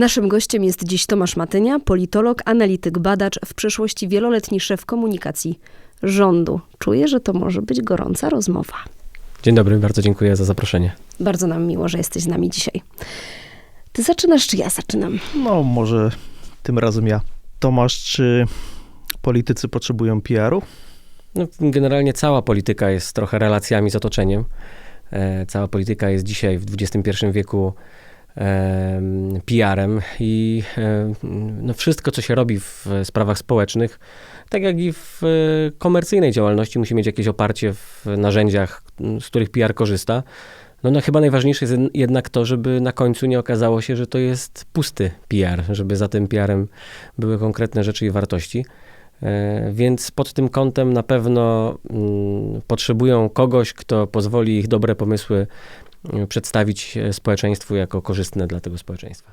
Naszym gościem jest dziś Tomasz Matynia, politolog, analityk, badacz, w przeszłości wieloletni szef komunikacji rządu. Czuję, że to może być gorąca rozmowa. Dzień dobry, bardzo dziękuję za zaproszenie. Bardzo nam miło, że jesteś z nami dzisiaj. Ty zaczynasz, czy ja zaczynam? No, może tym razem ja. Tomasz, czy politycy potrzebują PR-u? No, generalnie cała polityka jest trochę relacjami z otoczeniem. E, cała polityka jest dzisiaj w XXI wieku PR-em i no, wszystko, co się robi w sprawach społecznych, tak jak i w e, komercyjnej działalności, musi mieć jakieś oparcie w narzędziach, z których PR korzysta. No, no chyba najważniejsze jest jednak to, żeby na końcu nie okazało się, że to jest pusty PR, żeby za tym PR-em były konkretne rzeczy i wartości. E, Więc pod tym kątem na pewno mm, potrzebują kogoś, kto pozwoli ich dobre pomysły mm, przedstawić e, społeczeństwu jako korzystne dla tego społeczeństwa.